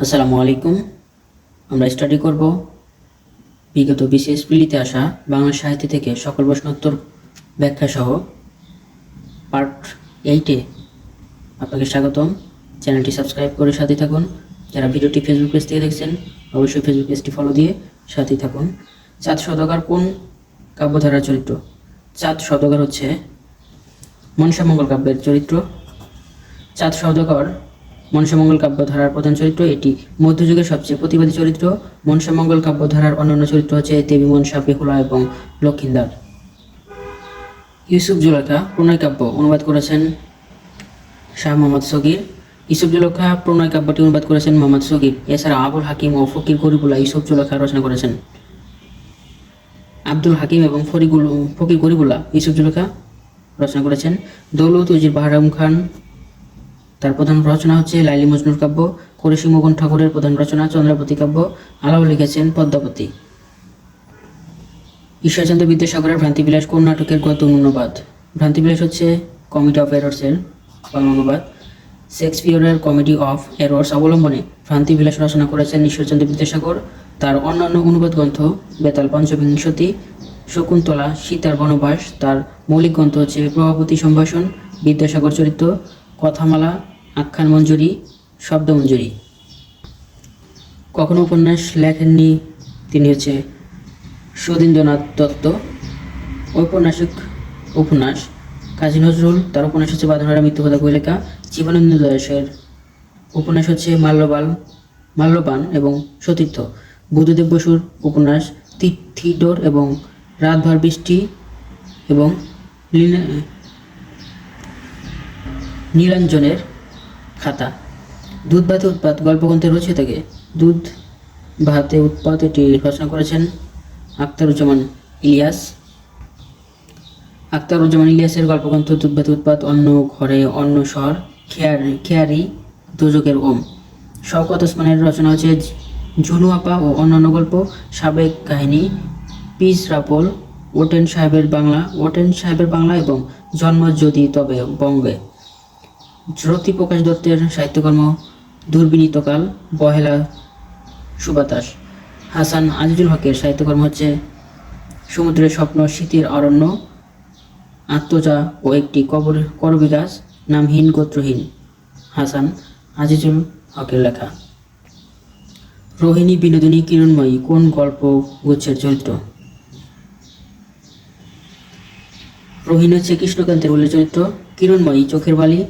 আসসালামু আলাইকুম। আমরা স্টাডি করব বিগত বিশেষ পিলিতে আসা বাংলা সাহিত্য থেকে সকল প্রশ্নোত্তর ব্যাখ্যা সহ। পার্ট এইটে আপনাকে স্বাগতম। চ্যানেলটি সাবস্ক্রাইব করে সাথে থাকুন। যারা ভিডিওটি ফেসবুক পেজ থেকে দেখছেন, অবশ্যই ফেসবুক পেজটি ফলো দিয়ে সাথে থাকুন। চাঁদ সদকার কোন কাব্যধারার চরিত্র? চাঁদ সদকার হচ্ছে মনসামঙ্গল কাব্যের চরিত্র। চাঁদ সওদাগর মনসামঙ্গল কাব্যধারার প্রধান চরিত্র এটি। মধ্যযুগের সবচেয়ে প্রতিবাদী চরিত্র মনসামঙ্গল কাব্যধারার অন্যান্য চরিত্র হচ্ছে দেবী মনসা, বেহুলা এবং লক্ষিন্দার। ইউসুফ জুলেখা প্রণয় কাব্য অনুবাদ করেছেন শাহ মোহাম্মদ সগির। ইউসুফ জুলেখা প্রণয় কাব্যটি অনুবাদ করেছেন মোহাম্মদ সগির। এছাড়া আবুল হাকিম ও ফকির গরিবুল্লাহ ইউসুফ জুলেখা রচনা করেছেন। আব্দুল হাকিম এবং ফরিগুল ফকির গরিবুল্লাহ ইউসুফ জুলেখা রচনা করেছেন। দৌলত উজির বাহারাম খান তার প্রধান রচনা হচ্ছে লাইলি মজনুর কাব্য, করেশি মোহন ঠাকুরের প্রধান রচনা, চন্দ্রাবতী কাব্য, আলাও লিখেছেন পদ্মাবতী। ঈশ্বরচন্দ্র বিদ্যাসাগরের ভ্রান্তিবিলাস কোন নাটকের গত অনুবাদ? ভ্রান্তিবিলাস হচ্ছে কমিটি অফ এরর্সের অনুবাদ। শেক্সপিয়রের কমেডি অফ এরর্স অবলম্বনে ভ্রান্তিবিলাস রচনা করেছেন ঈশ্বরচন্দ্র বিদ্যাসাগর। তার অন্যান্য অনুবাদ গ্রন্থ বেতাল পঞ্চবিংশতি শকুন্তলা, সীতার বনবাস, তার মৌলিক গ্রন্থ হচ্ছে প্রভাবতী সম্ভাষণ, বিদ্যাসাগর চরিত্র, কথামালা আখ্যান মঞ্জুরি শব্দমঞ্জুরি কখনো উপন্যাস লেখেননি তিনি হচ্ছে সুধীন্দ্রনাথ দত্ত। ঔপন্যাসিক উপন্যাস, কাজী নজরুল, তার উপন্যাস হচ্ছে বাঁধনারা মৃত্যুকথা কৈলেখা, জীবনানন্দ দাসের উপন্যাস হচ্ছে মাল্যবান মাল্যবান এবং সতীর্থ। বুদ্ধদেব বসুর উপন্যাস থিডোর এবং রাতভর বৃষ্টি এবং নীলাঞ্জনের খাতা। দুধ ভাতে উৎপাত গল্পগ্রন্থের রচিত থেকে দুধ ভাতে উৎপাত, এটি রচনা করেছেন আখতারুজ্জামান ইলিয়াস। আখতারুজ্জামান ইলিয়াসের গল্পগ্রন্থ, দুধ ভাতে উৎপাত অন্য ঘরে অন্য শহর, খেয়ারি খেয়ারি দুযোগের ওম। শওকত ওসমানের রচনা হচ্ছে ঝুনু আপা ও অন্যান্য গল্প, সাবেক কাহিনী, পিস রাপল, ওটেন সাহেবের বাংলা, ওটেন সাহেবের বাংলা এবং জন্ম যদি তবে বঙ্গে। জ্যোতি প্রকাশ দত্তের সাহিত্যকর্ম দুর্বিনীতকাল বহেলা সুবাতাস। হাসান আজিজুল হকের সাহিত্যকর্ম হচ্ছে সমুদ্রের স্বপ্ন শীতের অরণ্য, আত্মজা ও একটি কবর, করবি নামহীন গোত্রহীন। হাসান আজিজুল হকের লেখা। রোহিণী বিনোদিনী কিরণময়ী, কোন গল্প গুচ্ছের চরিত্র? রোহিণী হচ্ছে কৃষ্ণকান্তের উল্লেখ চরিত্র। কিরণময়ী চোখের বালি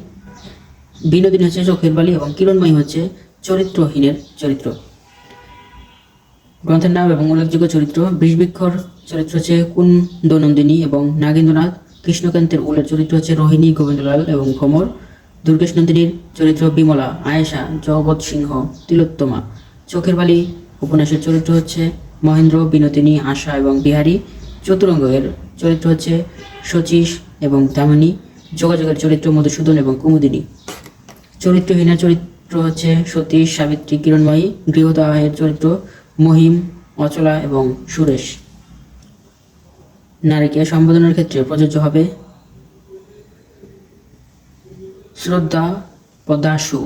বিনোদিনী হচ্ছে চোখের বালি এবং কিরণময়ী হচ্ছে চরিত্রহীনের চরিত্র। গ্রন্থের নাম এবং উল্লেখযোগ্য চরিত্র, বিষবৃক্ষর চরিত্র হচ্ছে কুন্দনন্দিনী এবং নাগেন্দ্রনাথ। কৃষ্ণকান্তের উল্লেখ চরিত্র হচ্ছে রোহিণী, গোবিন্দলাল এবং ভ্রমর দুর্গেশ নন্দিনীর চরিত্র বিমলা, আয়েশা, জগৎ সিংহ, তিলোত্তমা। চোখের বালি উপন্যাসের চরিত্র হচ্ছে মহেন্দ্র, বিনোদিনী, আশা এবং বিহারী। চতুরঙ্গের চরিত্র হচ্ছে শচীশ এবং দামিনী যোগাযোগের চরিত্র মধুসূদন এবং কুমুদিনী। চরিত্রহীনা চরিত্র হচ্ছে সতীশ, সাবিত্রী, কিরণময়ী, গৃহদাহের চরিত্র মহিম, অচলা এবং সুরেশ। নারীকে সম্বোধনের ক্ষেত্রে প্রযোজ্য হবে শ্রদ্ধা প দাসু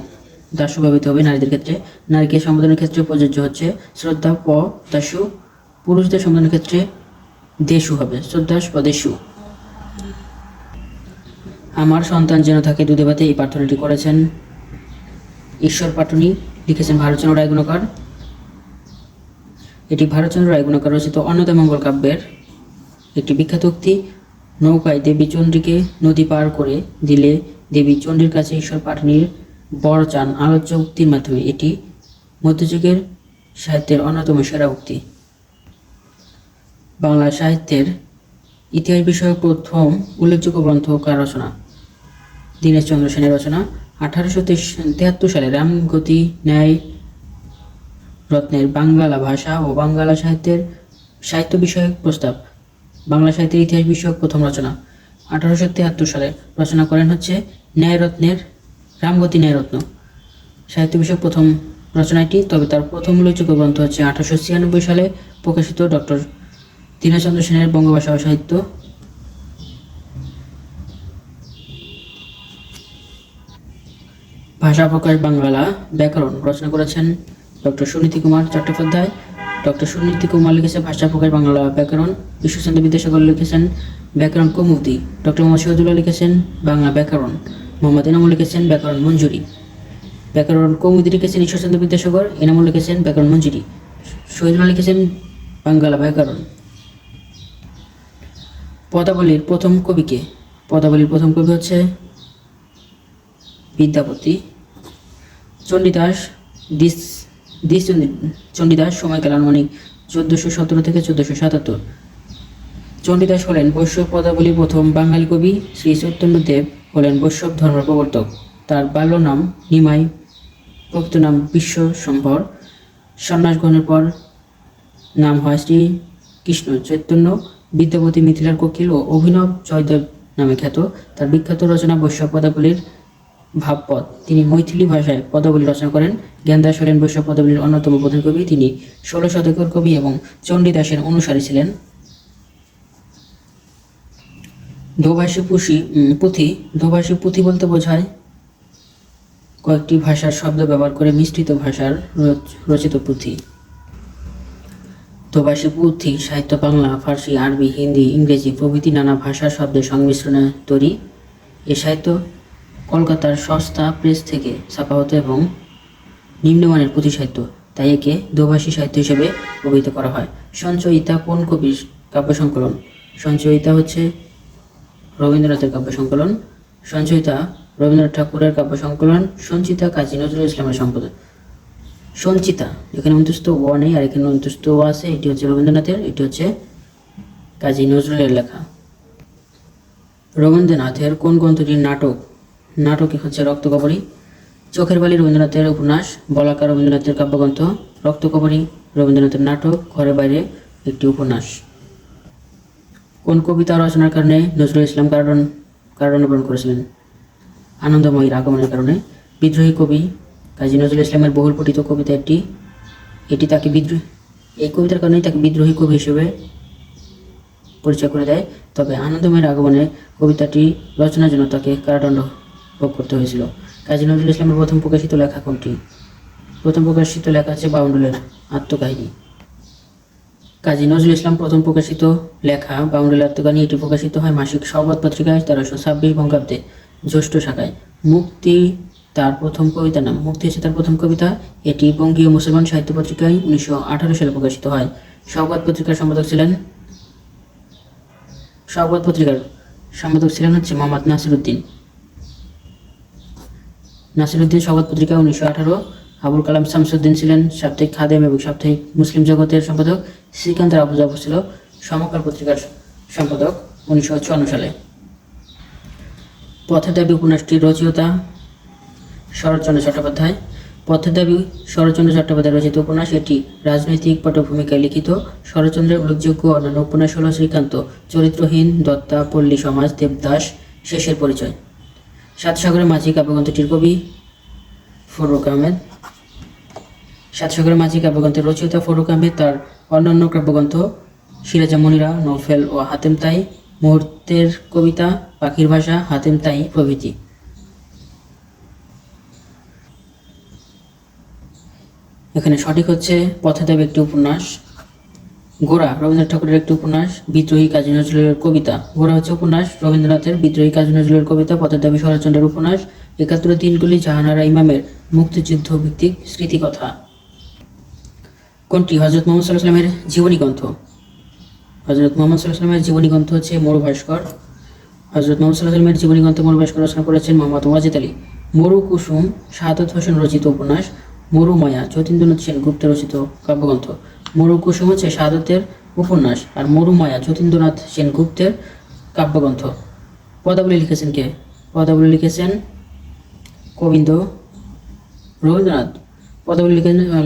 ব্যবহৃত হবে নারীদের ক্ষেত্রে। নারীকে সম্বোধনের ক্ষেত্রে প্রযোজ্য হচ্ছে শ্রদ্ধা প দাসু পুরুষদের সম্বোধনের ক্ষেত্রে দেশু হবে। শ্রদ্ধা পদেশু আমার সন্তান যেন থাকে দুধে ভাতে, এই প্রার্থনাটি করেছেন ঈশ্বর পাটনি লিখেছেন ভারতচন্দ্র রায়গুণকার। এটি ভারতচন্দ্র রায়গুণকার রচিত অন্নদামঙ্গল কাব্যের একটি বিখ্যাত উক্তি। নৌকায় দেবী চণ্ডীকে নদী পার করে দিলে দেবী চণ্ডীর কাছে ঈশ্বর পাটনির বর চান আলোচ্য উক্তির মাধ্যমে। এটি মধ্যযুগের সাহিত্যের অন্যতম সেরা উক্তি। বাংলা সাহিত্যের ইতিহাস বিষয়ক প্রথম উল্লেখযোগ্য গ্রন্থ কার রচনা দীনেশচন্দ্র সেনের রচনা। আঠারোশো তেহাত্তর সালে রামগতি ন্যায় রত্নের বাংলা ভাষা ও বাংলা সাহিত্যের সাহিত্য বিষয়ক প্রস্তাব। বাংলা সাহিত্যের ইতিহাস বিষয়ক প্রথম রচনা। আঠারোশো তেহাত্তর সালে রচনা করেন হচ্ছে ন্যায়রত্নের রামগতি ন্যায়রত্ন সাহিত্য বিষয়ক প্রথম রচনাটি, তবে তার প্রথম উল্লেখযোগ্য গ্রন্থ হচ্ছে আঠারোশো ছিয়ানব্বই সালে প্রকাশিত ডক্টর দীনচন্দ্র সেনের বঙ্গভাষা ও সাহিত্য ভাষা প্রকাশ বাংলা ব্যাকরণ রচনা করেছেন ডক্টর সুনীতি কুমার চট্টোপাধ্যায়। ডক্টর সুনীতি কুমার লিখেছেন ভাষা প্রকাশ বাংলা ব্যাকরণ। ঈশ্বরচন্দ্র বিদ্যাসাগর লিখেছেন ব্যাকরণ কৌমুদি। ডক্টর মোহাম্মদ লিখেছেন বাংলা ব্যাকরণ। মোহাম্মদ এনামুল লিখেছেন ব্যাকরণ মঞ্জুরি। ব্যাকরণ কৌমুদি লিখেছেন ঈশ্বরচন্দ্র বিদ্যাসাগর, এনামুল লিখেছেন ব্যাকরণ মঞ্জুরি। শহীদুল্লাহ লিখেছেন বাংলা ব্যাকরণ। পদাবলীর প্রথম কবিকে পদাবলীর প্রথম কবি হচ্ছে বিদ্যাপতি, চণ্ডীদাস, দিস দিস চণ্ডী- চণ্ডীদাস সময়কাল আনুমানিক চোদ্দোশো সতেরো থেকে চোদ্দোশো সাতাত্তর। চণ্ডীদাস হলেন বৈষ্ণব পদাবলীর প্রথম বাঙালি কবি শ্রী চৈতন্যদেব হলেন বৈষ্ণব ধর্মের প্রবর্তক। তার বাল্য নাম নিমাই, প্রকৃত নাম বিশ্ব সম্ভর সন্ন্যাস গ্রহণের পর নাম হয় শ্রী কৃষ্ণ চৈতন্য। বিদ্যাপতি মিথিলার কোকিল ও অভিনব জয়দেব নামে খ্যাত। তার বিখ্যাত রচনা বৈষ্ণব পদাবলীর ভাবপদ তিনি মৈথিলি ভাষায় পদাবলী রচনা করেন। জ্ঞানদাস হলেন বৈষ্ণব পদাবলীর অন্যতম প্রধান কবি। তিনি ষোলো শতকের কবি এবং চণ্ডীদাসের অনুসারী ছিলেন। দোভাষী পুষি পুঁথি। দোভাষী পুঁথি বলতে বোঝায় কয়েকটি ভাষার শব্দ ব্যবহার করে মিশ্রিত ভাষার রচ- রচিত পুঁথি। দোভাষী পুঁথি, সাহিত্য, বাংলা, ফার্সি, আরবি, হিন্দি, ইংরেজি প্রভৃতি নানা ভাষার শব্দের সংমিশ্রণে তৈরি। এ সাহিত্য কলকাতার সস্তা প্রেস থেকে ছাপা হতো এবং নিম্নমানের পুঁথি সাহিত্য তাই একে দোভাষী সাহিত্য হিসেবে অভিহিত করা হয়। সঞ্চয়িতা কোন কবির কাব্য সংকলন? সঞ্চয়িতা হচ্ছে রবীন্দ্রনাথের কাব্য সংকলন। সঞ্চয়িতা রবীন্দ্রনাথ ঠাকুরের কাব্য সংকলন। সঞ্চিতা কাজী নজরুল ইসলামের সম্পাদক। সঞ্চিতা, এখানে অন্তস্থ ও নেই, আর এখানে অন্তস্থ ও আছে, এটি হচ্ছে রবীন্দ্রনাথের, এটি হচ্ছে কাজী নজরুলের লেখা। রবীন্দ্রনাথের কোন গ্রন্থটির নাটক নাটকে হচ্ছে রক্তকবরী চোখের বালি রবীন্দ্রনাথের উপন্যাস, বলাকার রবীন্দ্রনাথের কাব্যগ্রন্থ রক্তকবরী রবীন্দ্রনাথের নাটক ঘরে বাইরে একটি উপন্যাস। কোন কবিতা রচনার কারণে নজরুল ইসলাম কারণ কারণবরণ করেছিলেন? আনন্দময়ীর আগমনের কারণে। বিদ্রোহী কবি কাজী নজরুল ইসলামের বহুল পঠিত কবিতা একটি। এটি তাকে বিদ্রোহী এই কবিতার কারণেই তাকে বিদ্রোহী কবি হিসেবে পরিচয় করে দেয়। তবে আনন্দময়ের আগমনে কবিতাটি রচনার জন্য তাকে কারাদণ্ড ভোগ করতে হয়েছিল। কাজী নজরুল ইসলামের প্রথম প্রকাশিত লেখা কোনটি? প্রথম প্রকাশিত লেখা আছে বাউন্ডুলের আত্মকাহিনী। কাজী নজরুল ইসলাম প্রথম প্রকাশিত লেখা বাউন্ডুলের আত্মকাহিনী, এটি প্রকাশিত হয় মাসিক সংবাদ পত্রিকায় তেরোশো ছাব্বিশ বঙ্গাব্দে জ্যৈষ্ঠ শাখায়। মুক্তি তার প্রথম কবিতা নাম, মুক্তি হচ্ছে তার প্রথম কবিতা। এটি বঙ্গীয় মুসলমান সাহিত্য পত্রিকায় উনিশশো আঠারো সালে প্রকাশিত হয়। সংবাদ পত্রিকার সম্পাদক ছিলেন সংবাদ পত্রিকার সম্পাদক ছিলেন হচ্ছে মোহাম্মদ নাসিরুদ্দিন। নাসিরুদ্দিন সংবাদ পত্রিকা উনিশশো আঠারো, আবুল কালাম শামসুদ্দিন ছিলেন সাপ্তাহিক খাদেম এবং সাপ্তাহিক মুসলিম জগতের সম্পাদক, শ্রীকান্ত আবু জাফর ছিল সমকাল পত্রিকার সম্পাদক উনিশশো চুয়ান্ন সালে। পথের দাবি উপন্যাসটির রচয়িতা শরৎচন্দ্র চট্টোপাধ্যায়। পথের দাবি শরৎচন্দ্র চট্টোপাধ্যায় রচিত উপন্যাস, এটি রাজনৈতিক পটভূমিকায় লিখিত। শরৎচন্দ্রের উল্লেখযোগ্য অন্যান্য উপন্যাস হল শ্রীকান্ত, চরিত্রহীন, দত্তা, পল্লী সমাজ, দেবদাস, শেষের পরিচয়। সাত সাগরের মাঝি কাব্যগ্রন্থটির কবি ফরুক আহমেদ। সাত সাগরের মাঝি কাব্যগ্রন্থের রচয়িতা ফরুক আহমেদ, তার অন্যান্য কাব্যগ্রন্থ সিরাজা মনিরা নৌফেল ও হাতেম তাই মুহূর্তের কবিতা, পাখির ভাষা হাতেম তাই প্রভৃতি। এখানে সঠিক হচ্ছে পথে দেব একটি উপন্যাস। গোড়া রবীন্দ্রনাথ ঠাকুরের একটি উপন্যাস, বিদ্রোহী কাজী নজরুলের কবিতা। গোড়া হচ্ছে উপন্যাস, রবীন্দ্রনাথের বিদ্রোহী কাজী নজরুলের কবিতা পথের দাবি শরৎচন্দ্রের উপন্যাস, একাত্তর দিনগুলি জাহানারা ইমামের মুক্তিযুদ্ধ ভিত্তিক স্মৃতিকথা। কোনটি? হজরত মোহাম্মদ সাল্লাহ সাল্লামের জীবনী গ্রন্থ হজরত মোহাম্মদ সাল্লাহ সাল্লামের জীবনী গ্রন্থ হচ্ছে মরু ভাস্কর হজরত মোহাম্মদ সাল্লাহ সাল্লামের জীবনী গ্রন্থ মরু ভাস্কর রচনা করেছেন মোহাম্মদ ওয়াজিদ আলী। মরু কুসুম শাহাদত হোসেন রচিত উপন্যাস মরু মায়া যতীন্দ্রনাথ সেন গুপ্ত রচিত কাব্যগ্রন্থ। মরু কুসুম হচ্ছে শাহাদতের উপন্যাস আর মরুমায়া যতীন্দ্রনাথ সেন গুপ্তের কাব্যগ্রন্থ। পদাবলী লিখেছেন কে? পদাবলী লিখেছেন গোবিন্দ রবীন্দ্রনাথ। পদাবলী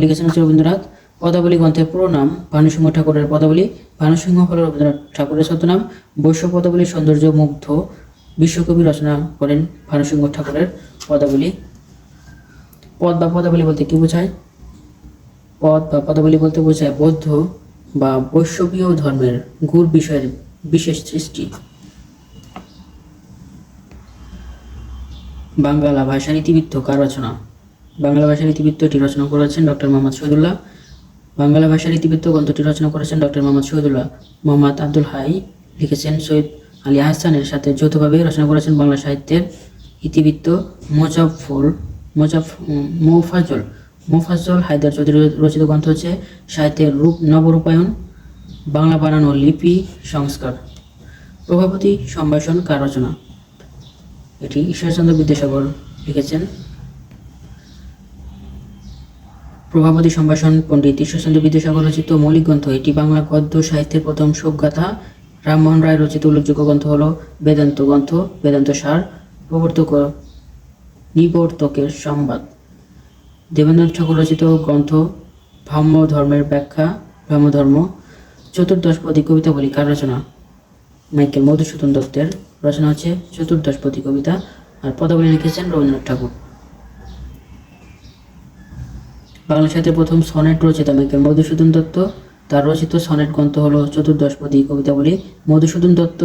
লিখেছেন হচ্ছে রবীন্দ্রনাথ। পদাবলী গ্রন্থের পুরো নাম ভানুসিংহ ঠাকুরের পদাবলী। ভানুসিংহ হল রবীন্দ্রনাথ ঠাকুরের ছদ্মনাম। বৈশ্য পদাবলী সৌন্দর্য মুগ্ধ বিশ্বকবি রচনা করেন ভানুসিংহ ঠাকুরের পদাবলী। পদ বা পদাবলী বলতে কি বোঝায়? পদ বা পদাবলী বলতে বোঝায় বৌদ্ধ বা বৈষ্ণবীয় ধর্মের গুর বিষয়ের বিশেষ সৃষ্টি। বাংলা ভাষার ইতিবৃত্ত কার রচনা? বাংলা ভাষার ইতিবৃত্তটি রচনা করেছেন ডক্টর মোহাম্মদ শহীদুল্লাহ। বাংলা ভাষার ইতিবৃত্ত গ্রন্থটি রচনা করেছেন ডক্টর মোহাম্মদ শহীদুল্লাহ। মোহাম্মদ আব্দুল হাই লিখেছেন সৈয়দ আলী আহসানের সাথে যৌথভাবে রচনা করেছেন বাংলা সাহিত্যের ইতিবৃত্ত মোজাফর মোজাফ মোফাজল। মোফাজল হায়দার চৌধুরী রচিত গ্রন্থ হচ্ছে সাহিত্যের রূপ নবরূপায়ণ, বাংলা বানানো লিপি সংস্কার। প্রভাবতী সম্ভাষণ কার রচনা? এটি ঈশ্বরচন্দ্র বিদ্যাসাগর লিখেছেন। প্রভাবতী সম্ভাষণ পণ্ডিত ঈশ্বরচন্দ্র বিদ্যাসাগর রচিত মৌলিক গ্রন্থ। এটি বাংলা গদ্য সাহিত্যের প্রথম শোকগাথা। রামমোহন রায় রচিত উল্লেখযোগ্য গ্রন্থ হল বেদান্ত গ্রন্থ, বেদান্ত সার, প্রবর্তক নিবর্তকের সংবাদ। দেবেন্দ্রনাথ ঠাকুর রচিত গ্রন্থ ব্রাহ্ম ধর্মের ব্যাখ্যা, ব্রাহ্ম ধর্ম চতুর্দশপদী কবিতাবলী কার রচনা। মাইকেল মধুসূদন দত্তের রচনা হচ্ছে চতুর্দশপদী কবিতা, আর পদাবলী লিখেছেন রবীন্দ্রনাথ ঠাকুর। বাংলা সাহিত্যের প্রথম সনেট রচিতা মাইকেল মধুসূদন দত্ত, তার রচিত সনেট গ্রন্থ হল চতুর্দশপদী কবিতাবলী মধুসূদন দত্ত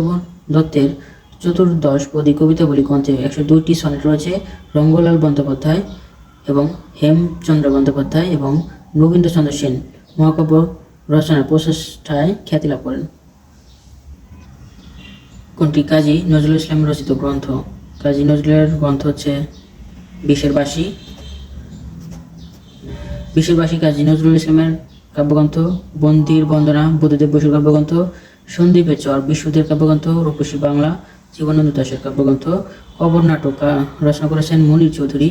দত্তের চতুর্দশপদী কবিতাবলী গ্রন্থে একশো দুইটি সনেট রয়েছে। রঙ্গলাল বন্দ্যোপাধ্যায় এবং হেমচন্দ্র বন্দ্যোপাধ্যায় এবং রবীন্দ্রচন্দ্র সেন মহাকাব্য রচনার প্রচেষ্টায় খ্যাতি লাভ করেন। কোনটি? কাজী নজরুল ইসলামের রচিত গ্রন্থ। কাজী নজরুলের গ্রন্থ হচ্ছে বিশের বাসী বিশের বাসী কাজী নজরুল ইসলামের কাব্যগ্রন্থ, বন্দির বন্দনা, বুদ্ধদেব বসুর কাব্যগ্রন্থ, সন্দীপের চর বিশুদের কাব্যগ্রন্থ, রূপসী বাংলা, জীবনানন্দ দাসের কাব্যগ্রন্থ কবর নাটক রচনা করেছেন মনির চৌধুরী।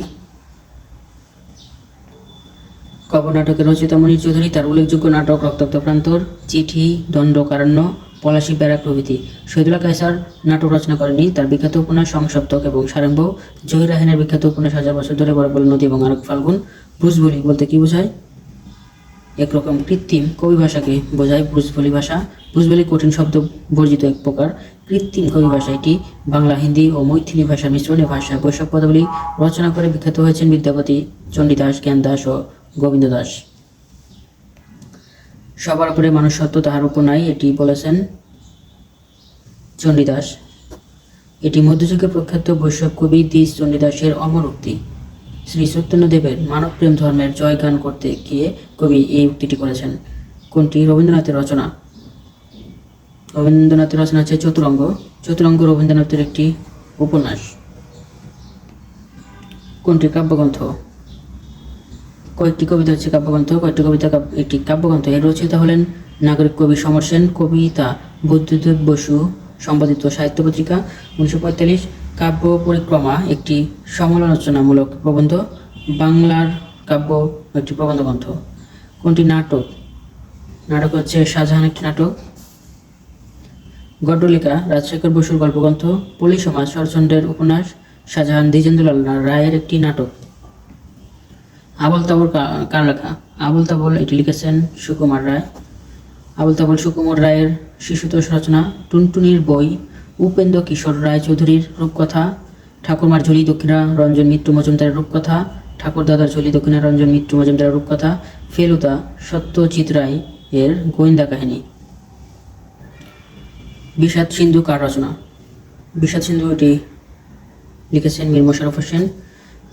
কবর নাটকের রচিতা মনির চৌধুরী তার উল্লেখযোগ্য নাটক রক্তাক্ত প্রান্তর, চিঠি, দণ্ডকারণ্য, পলাশী ব্যারাক প্রভৃতি। শহীদুল্লাহ কায়সার নাটক রচনা করেনি তার বিখ্যাত উপন্যাস সংসপ্তক এবং সারেম্ব জহির রাহিনের বিখ্যাত উপন্যাস হাজার বছর ধরে বড় বলে নদী এবং আরক ফাল্গুন। ব্রুজবলি বলতে কি বোঝায়? একরকম কৃত্রিম কবি ভাষাকে বোঝায় ব্রুজবলি ভাষা। ব্রুজবলি কঠিন শব্দ বর্জিত এক প্রকার। কৃত্রিম কবি ভাষা এটি। বাংলা, হিন্দি ও মৈথিলি ভাষার মিশ্রণে ভাষা বৈশাখ পদাবলী রচনা করে বিখ্যাত হয়েছেন বিদ্যাপতি চণ্ডীদাস জ্ঞান দাস ও গোবিন্দ দাস। সবার উপরে মানুষ সত্য তাহার উপর নাই, এটি বলেছেন চণ্ডীদাস। এটি মধ্যযুগে প্রখ্যাত বৈষ্ণব কবি দ্বিজ চণ্ডীদাসের অমর উক্তি। শ্রী চৈতন্যদেবের মানবপ্রেম ধর্মের জয়গান করতে গিয়ে কবি এই উক্তিটি করেছেন। কোনটি? রবীন্দ্রনাথের রচনা। রবীন্দ্রনাথের রচনা হচ্ছে চতুরঙ্গ। চতুরঙ্গ রবীন্দ্রনাথের একটি উপন্যাস। কোনটি? কাব্যগ্রন্থ। কয়েকটি কবিতা হচ্ছে কাব্যগ্রন্থ, কয়েকটি কবিতা একটি কাব্যগ্রন্থ। এর রচয়িতা হলেন নাগরিক কবি সমর সেন, কবিতা বুদ্ধদেব বসু, সম্পাদিত সাহিত্য পত্রিকা উনিশশো পঁয়তাল্লিশ, কাব্য পরিক্রমা, একটি সমালোচনামূলক প্রবন্ধ, বাংলার কাব্য, একটি প্রবন্ধ গ্রন্থ। কোনটি নাটক? নাটক হচ্ছে শাহজাহান একটি নাটক। গড্ডলিকা, রাজশেখর বসুর গল্পগ্রন্থ, পল্লী সমাজ, শরৎচন্দ্রের উপন্যাস, শাহজাহান দ্বিজেন্দ্রলাল রায়ের একটি নাটক। আবল তাবল কার লেখা? আবল তাবল এটি লিখেছেন সুকুমার রায়। আবল তাবল সুকুমার রায়ের শিশুতোষ রচনা টুনটুনির বই উপেন্দ্র কিশোর রায় চৌধুরীর রূপকথা, ঠাকুরমার ঝুলি দক্ষিণা রঞ্জন মিত্র মজুমদারের রূপকথা ঠাকুরদাদার ঝুলি দক্ষিণা রঞ্জন মিত্র মজুমদারের রূপকথা, ফেলুদা সত্যজিৎ রায় এর গোয়েন্দা কাহিনী। বিষাদ সিন্ধু কার রচনা? বিষাদ সিন্ধু এটি লিখেছেন মীর মোশাররফ হোসেন।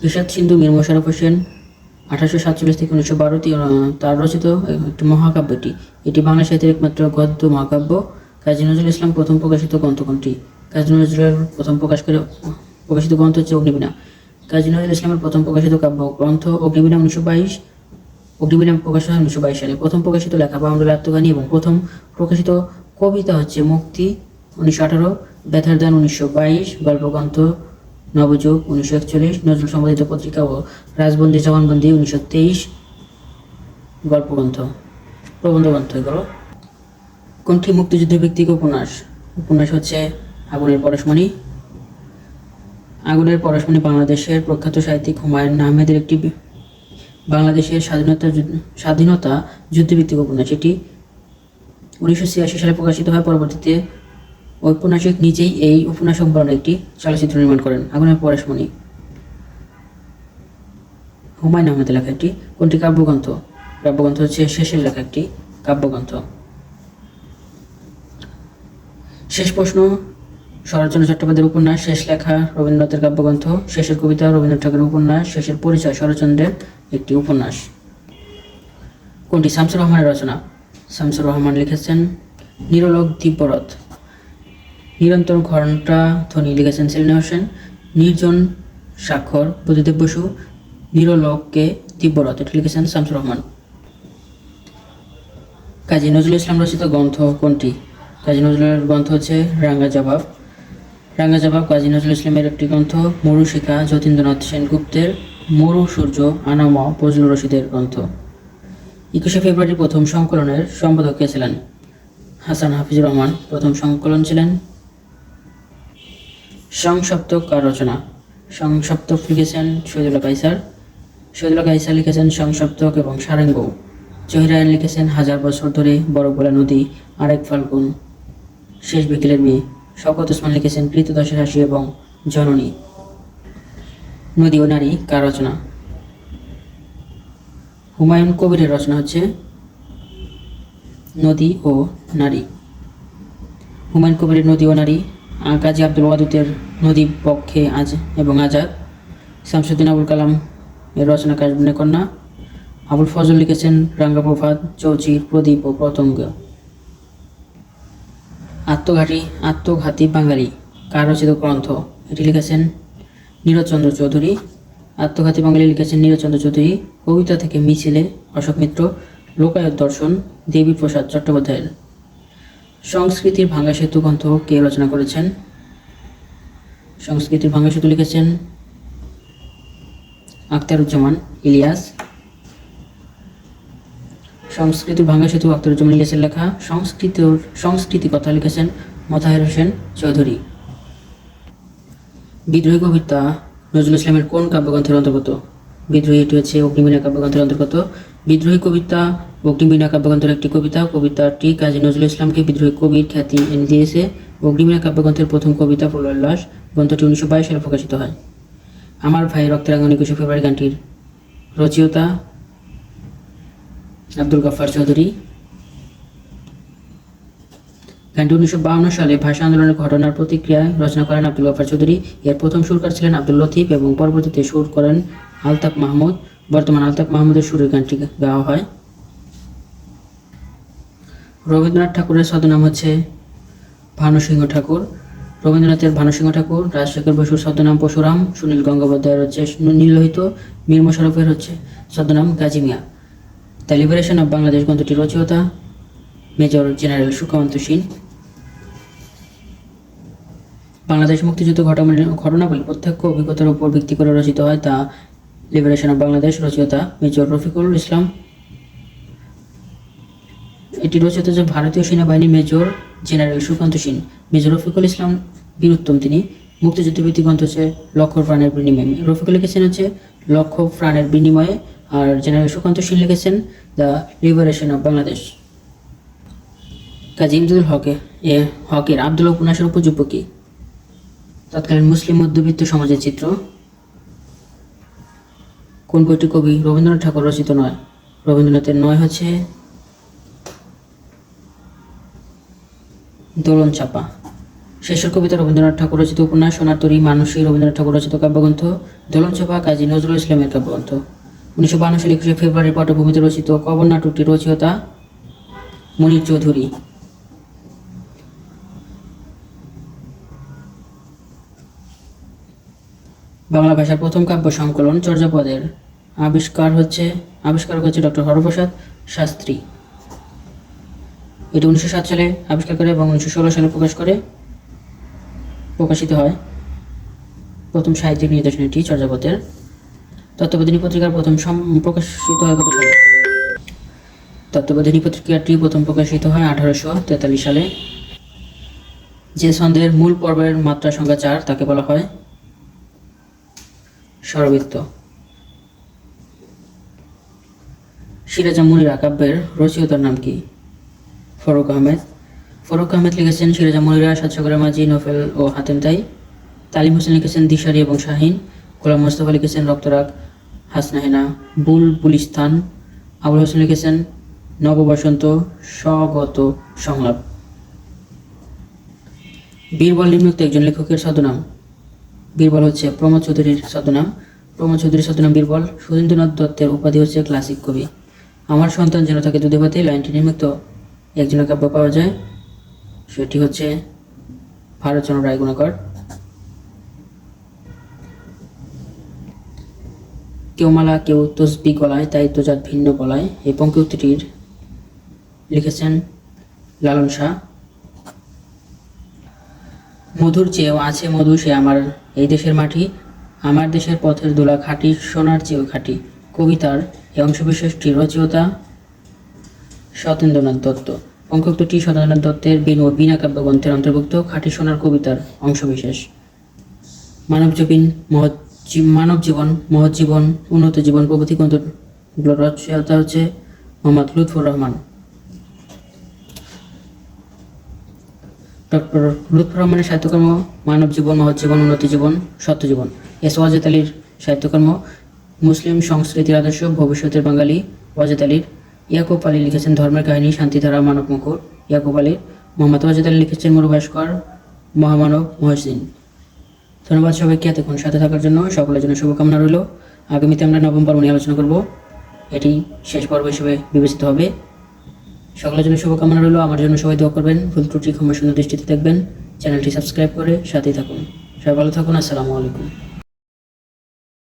বিষাদ সিন্ধু মীর মোশাররফ হোসেন আঠারোশো সাতচল্লিশ থেকে উনিশশো বারোটি তার রচিত একটি মহাকাব্যটি। এটি বাংলা সাহিত্যের একমাত্র গদ্য মহাকাব্য। কাজী নজরুল ইসলাম প্রথম প্রকাশিত গ্রন্থ কোনটি কাজী নজরুলের প্রথম প্রকাশ করে প্রকাশিত গ্রন্থ হচ্ছে অগ্নিবীণা। কাজী নজরুল ইসলামের প্রথম প্রকাশিত কাব্য, গ্রন্থ অগ্নিবীণা উনিশশো বাইশ। অগ্নিবীণা প্রকাশ হয় উনিশশো বাইশ সালে। প্রথম প্রকাশিত লেখা বাউন্ডুল আত্মগানী এবং প্রথম প্রকাশিত কবিতা হচ্ছে মুক্তি, উনিশশো আঠারো। ব্যথার দান উনিশশো বাইশ। গল্পগ্রন্থ নবযুগ, উনিশশো একচল্লিশ, নজরুল সম্পাদিত পত্রিকা ও রাজবন্দি জবানবন্দি, উনিশশো তেইশ। গল্পগ্রন্থ প্রবন্ধ গ্রন্থ এগুলো। কোনটি মুক্তিযুদ্ধের ব্যক্তিগত উপন্যাস। উপন্যাস হচ্ছে আগুনের পরশমণি। আগুনের পরশমণি বাংলাদেশের প্রখ্যাত সাহিত্যিক হুমায়ুন আহমেদের একটি বাংলাদেশের স্বাধীনতা স্বাধীনতা যুদ্ধভিত্তিক উপন্যাস এটি। উনিশশো ছিয়াশি সালে প্রকাশিত হয়। পরবর্তীতে ঔপন্যাসিক নিজেই এই উপন্যাস সম্পর্কে একটি চলচ্চিত্র নির্মাণ করেন আগুনের পরশমণি। হুমায়ুন আহমেদের লেখা একটি কোনটি কাব্যগ্রন্থ? কাব্যগ্রন্থ হচ্ছে শেষের লেখা একটি কাব্যগ্রন্থ। শেষ প্রশ্ন, শরৎচন্দ্র চট্টোপাধ্যায়ের উপন্যাস, শেষ লেখা রবীন্দ্রনাথের কাব্যগ্রন্থ, শেষের কবিতা রবীন্দ্রনাথ ঠাকুরের উপন্যাস, শেষের পরিচয় শরৎচন্দ্রের একটি উপন্যাস। কোনটি? শামসুর রহমানের রচনা। শামসুর রহমান লিখেছেন, নিরলোক দিব্যরথ। নিরন্তর ঘণ্টা ধ্বনি লিখেছেন সেলিনা হোসেন। নির্জন স্বাক্ষর বুদ্ধদেব বসু। নিরলোককে দিব্যরথ এটা লিখেছেন শামসুর রহমান। কাজী নজরুল ইসলাম রচিত গ্রন্থ কোনটি? কাজী নজরুলের গ্রন্থ হচ্ছে রাঙ্গা জবাব। রাঙ্গা জবাব কাজী নজরুল ইসলামের একটি গ্রন্থ মরুশিখা যতীন্দ্রনাথ সেনগুপ্তের মরু সূর্য আনাম ফজলুর রশিদের গ্রন্থ। একুশে ফেব্রুয়ারি প্রথম সংকলনের সম্পাদক কে ছিলেন? হাসান হাফিজুর রহমান প্রথম সংকলন ছিলেন সংসপ্তক রচনা। সংসপ্তক লিখেছেন শহীদুল্লাহ কাইসার শহীদুল্লাহ কাইসার লিখেছেন সংসপ্তক এবং সারেঙ্গ। জহিরায়ন লিখেছেন হাজার বছর ধরে বরফগোলা নদী, আরেক ফাল্গুন। শেষ বিকেলের মেয়ে শওকত ওসমান লিখেছেন কৃতদশের হাসি এবং জননী। নদী ও নারী কার রচনা? হুমায়ুন কবিরের রচনা হচ্ছে নদী ও নারী। হুমায়ুন কবিরের নদী ও নারী কাজী আব্দুল ওয়াদুদের নদী পক্ষে আজ এবং আজাদ শামসুদ্দিন আবুল কালাম এর রচনা কাশবনের কন্যা। আবুল ফজল লিখেছেন রাঙ্গাপ্রভাত, চৌচির, প্রদীপ ও পতঙ্গ আত্মঘাতী আত্মঘাতী বাঙালি, কার রচিত গ্রন্থ? এটি লিখেছেন নীরজচন্দ্র চৌধুরী। আত্মঘাতী বাঙালি লিখেছেন নীরজচন্দ্র চৌধুরী। কবিতা থেকে মিছিলে অশোক মিত্র, লোকায়ত দর্শন, দেবী প্রসাদ চট্টোপাধ্যায়ের। সংস্কৃতির ভাঙ্গা সেতু গ্রন্থ কে রচনা করেছেন? সংস্কৃতির ভাঙ্গা সেতু লিখেছেন আখতারুজ্জামান ইলিয়াস। সংস্কৃতির ভাঙ্গা সেতু আখতারুজ্জামান ইলিয়াসের লেখা। সংস্কৃত সংস্কৃতি কথা লিখেছেন মোতাহের হোসেন চৌধুরী। বিদ্রোহী কবিতা নজরুল ইসলামের কোন কাব্যগ্রন্থের অন্তর্গত? বিদ্রোহী এটি হচ্ছে অগ্নিবীণা কাব্যগ্রন্থের অন্তর্গত। বিদ্রোহী কবিতা অগ্নিবীণা কাব্যগ্রন্থের একটি কবিতা, কবিতাটি কাজী নজরুল ইসলামকে বিদ্রোহী কবির খ্যাতি এনে দিয়েছে। অগ্নিবীণা কাব্যগ্রন্থের প্রথম কবিতা প্রলয়োল্লাস গ্রন্থটি উনিশশো বাইশ সালে প্রকাশিত হয়। আমার ভাই রক্তের একুশে ফেব্রুয়ারি গানটির রচয়িতা আব্দুল গফার চৌধুরী। গানটি উনিশশো বাউন্ন সালে ভাষা আন্দোলনের ঘটনার প্রতিক্রিয়ায় রচনা করেন আব্দুল গফার চৌধুরী। এর প্রথম সুরকার ছিলেন আব্দুল লতিফ এবং পরবর্তীতে সুর করেন আলতাফ মাহমুদ। বর্তমান আলতাফ মাহমুদের সুরের গানটি গাওয়া হয়। রবীন্দ্রনাথ ঠাকুরের ছদ্মনাম হচ্ছে ভানুসিংহ ঠাকুর। রবীন্দ্রনাথের ভানুসিংহ ঠাকুর, রাজশেখর বসুর ছদ্মনাম পশুরাম, সুনীল গঙ্গোপাধ্যায়ের হচ্ছে নীললোহিত মীর মোশারফের হচ্ছে ছদ্মনাম Gazi Mia. The liberation of Bangladesh গ্রন্থটির রচয়িতা মেজর জেনারেল সুকান্ত সিং বাংলাদেশ মুক্তিযুদ্ধ ঘটনা ঘটনাবলী প্রত্যক্ষ অভিজ্ঞতার উপর ভিত্তি করে রচিত হয় তা লিবারেশন অব বাংলাদেশ রচয়িতা মেজর রফিকুল ইসলাম। এটি রচিত যে ভারতীয় সেনাবাহিনী major general Sukhwant Singh. Major Rafiqul Islam Bir Uttam তিনি। মুক্তিযুদ্ধ ভিত্তিক গ্রন্থ হচ্ছে লক্ষ প্রাণের বিনিময়ে। রফিকুল লিখেছেন হচ্ছে লক্ষ প্রাণের বিনিময়ে আর জেনারেল সুকান্ত সিং লিখেছেন the liberation of Bangladesh. Kazi Imdul হকে এ হকের আব্দুল উপন্যাসের উপযোগ্য কি? তৎকালীন মুসলিম মধ্যবিত্ত সমাজের চিত্র। কোন বইটি কবি রবীন্দ্রনাথ ঠাকুর রচিত নয়? রবীন্দ্রনাথের নয় হচ্ছে দোলন চাপা। শেষের কবিতা রবীন্দ্রনাথ ঠাকুর রচিত উপন্যাস, সোনার তরী, মানসী, রবীন্দ্রনাথ ঠাকুর রচিত কাব্যগ্রন্থ, দোলন চাপা, কাজী নজরুল ইসলামের কাব্যগ্রন্থ। উনিশশো বান্ন সালে একুশে ফেব্রুয়ারি পটভূমিতে রচিত কবর নাটকটি রচয়িতা মনির চৌধুরী। বাংলা ভাষার প্রথম কাব্য সংকলন চর্যাপদের আবিষ্কার হচ্ছে আবিষ্কার হচ্ছে ডক্টর হরপ্রসাদ শাস্ত্রী। এটি উনিশশো সাত সালে আবিষ্কার করে এবং উনিশশো ষোলো সালে প্রকাশ করে, প্রকাশিত হয়। প্রথম সাহিত্যিক নির্দেশনাটি চর্যাপদের তত্ত্ববোধিনী পত্রিকার প্রথম প্রকাশিত হয় কত সালে? তত্ত্ববোধিনী পত্রিকাটি প্রথম প্রকাশিত হয় আঠারোশো তেতাল্লিশ সালে। যে ছন্দের মূল পর্বের মাত্রা সংখ্যা চার তাকে বলা হয় স্বরবৃত্ত। সিরাজা মুনিরা কাব্যের রচয়িতার নাম কি? ফরুক আহমেদ। ফরুক আহমেদ লিখেছেন সিরাজা মুনিরা সাতসাগরের মাঝি, নোফেল ও হাতেম তাই। তালিম হোসেন লিখেছেন দিশারি এবং শাহিন। গোলাম মোস্তফা লিখেছেন রক্তরাগ হাসনাহেনা, বুল বুলিস্তান। আবুল হোসেন লিখেছেন নববসন্ত স্বগত সংলাপ। বীরবল নিম্নোক্ত একজন লেখকের ছদ্মনাম বীরবল হচ্ছে প্রমোদ চৌধুরীর ছদ্মনাম প্রমোদ চৌধুরীর ছদ্মনাম বীরবল। সুরেন্দ্রনাথ দত্তের উপাধি হচ্ছে ক্লাসিক কবি। আমার সন্তান যেন থাকে দুধে ভাতে লাইনটি নিমিত্ত একজনের কাব্য পাওয়া যায়। সেটি হচ্ছে ভারতচন্দ্র রায় কেউ মালা, কেউ তসবি গলায়, তাই তো জাত ভিন্ন বলায়। এই পঙ্ক্তিটির লিখেছেন লালন শাহ। মধুর চেয়েও আছে মধু, সে আমার এই দেশের মাটি। আমার দেশের পথের দোলা খাঁটি সোনার চেয়েও খাঁটি। কবিতার এই অংশবিশেষটি রচয়িতা সতেন্দ্রনাথ দত্ত। অঙ্কটি সতেন্দ্রনাথ দত্তের বিন কাব্যগ্রন্থের অন্তর্ভুক্ত খাঁটি সোনার কবিতার অংশবিশেষ। মানব জীবন মহৎ মানব জীবন মহৎ জীবন উন্নত জীবন প্রভৃতি গ্রন্থগুলোর রচয়িতা হচ্ছে মোহাম্মদ লুৎফুর রহমান। ডক্টর লুৎফুর রহমানের সাহিত্যকর্ম মানব জীবন মহৎ জীবন উন্নতি জীবন, সত্য জীবন। এস ওয়াজেদ আলীর সাহিত্যকর্ম, মুসলিম সংস্কৃতির আদর্শ ভবিষ্যতের বাঙালি ওয়াজেদ আলীর ইয়াকুব আলী লিখেছেন ধর্মের কাহিনী শান্তিধারা মানব মুকুর ইয়াকুব আলীর মোহাম্মদ ওয়াজেদ আলী লিখেছেন মরুভাস্কর, মহামানব মহসিন ধন্যবাদ সবাইকে এতক্ষণ সাথে থাকার জন্য। সকলের জন্য শুভকামনা রইল। আগামীতে আমরা নবম পর্ব নিয়ে আলোচনা করব। এটি শেষ পর্ব হিসেবে বিবেচিত হবে। সকলের জন্য শুভকামনা রইল। আমার জন্য সবাই দোয়া করবেন। ভুল ত্রুটি ক্ষমা সুন্দর দৃষ্টিতে দেখবেন। চ্যানেলটি সাবস্ক্রাইব করে সাথেই থাকুন। সবাই ভালো থাকুন। আসসালামু আলাইকুম।